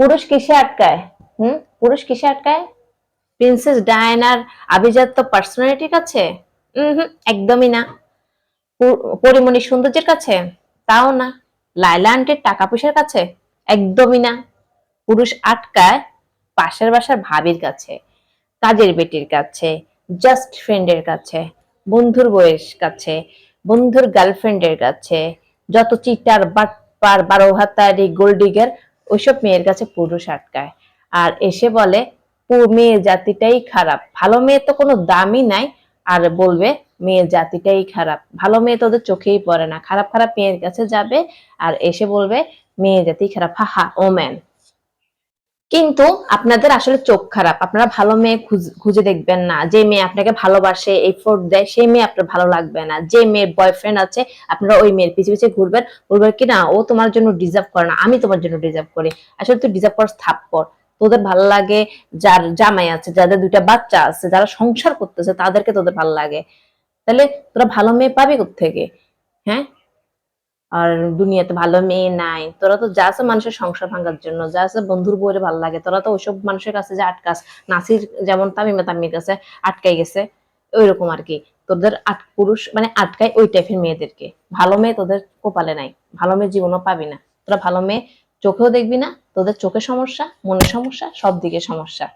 পুরুষ কিসে আটকায়? হুম? পুরুষ কিসে আটকায়? প্রিন্সেস ডায়নার আভিজাত্য পার্সোনালিটির কাছে? হুম, একদমই না। পরিমণি সৌন্দর্যের কাছে? তাও না। লাইলা আন্টির টাকা পয়সার কাছে? একদমই না। পুরুষ আটকায় পাশের বাসার ভাবির কাছে, কাজের বেটির কাছে জাস্ট ফ্রেন্ডের কাছে, বন্ধুর বইয়ের কাছে, বন্ধুর গার্লফ্রেন্ডের কাছে, যত চিটার, বাটপার বারো হাতারি গোল্ডিগের ওইসব মেয়ের কাছে পুরুষ আটকায়। আর এসে বলে মেয়ের মেয়ে জাতিটাই খারাপ। ভালো মেয়ে তো কোনো দামই নাই। আর বলবে, মেয়ের জাতিটাই খারাপ। ভালো মেয়ে তো ওদের চোখেই পড়ে না। খারাপ খারাপ মেয়ের কাছে যাবে। আর এসে বলবে মেয়ে জাতি খারাপ। হা হা, ওম্যান। কিন্তু আপনাদের আসলে চোখ খারাপ। আপনারা ভালো মেয়ে খুঁজে দেখবেন না। যে মেয়ে আপনাকে ভালোবাসে এফোর্ট দেয় সেই মেয়ে আপনার ভালো লাগবে না। যে মেয়ের বয়ফ্রেন্ড আছে, আপনারা ওই মেয়ের পিছিয়ে পিছিয়ে ঘুরবেন। বলবেন কি না, ও তোমার জন্য ডিজার্ভ করে না, আমি তোমার জন্য ডিজার্ভ করি। আসলে তুই ডিজার্ভ করস থাপ্পর তোদের ভালো লাগে যার জামাই আছে, যাদের দুইটা বাচ্চা আছে, যারা সংসার করতেছে, তাদেরকে তোদের ভালো লাগে। তাহলে তোরা ভালো মেয়ে পাবি থেকে হ্যাঁ? আর দুনিয়াতে ভালো মেয়ে নাই। তোরা তো যা আছে মানুষের সংসার ভাঙার জন্য, যা আছে বন্ধুর বইরে ভালো লাগে, তোরা তো ওইসব মানুষের কাছে যে আটকাস। নাসির যেমন তামিমা তামির কাছে আটকাই গেছে, ওইরকম আর কি। তোদের আট পুরুষ মানে আটকায় ওই টাইপের মেয়েদেরকে। ভালো মেয়ে তোদের কপালে নাই, ভালো মেয়ে জীবনও পাবি না। তোরা ভালো মেয়ে চোখেও দেখবি না, তোদের চোখে সমস্যা মনের সমস্যা, সব দিকে সমস্যা।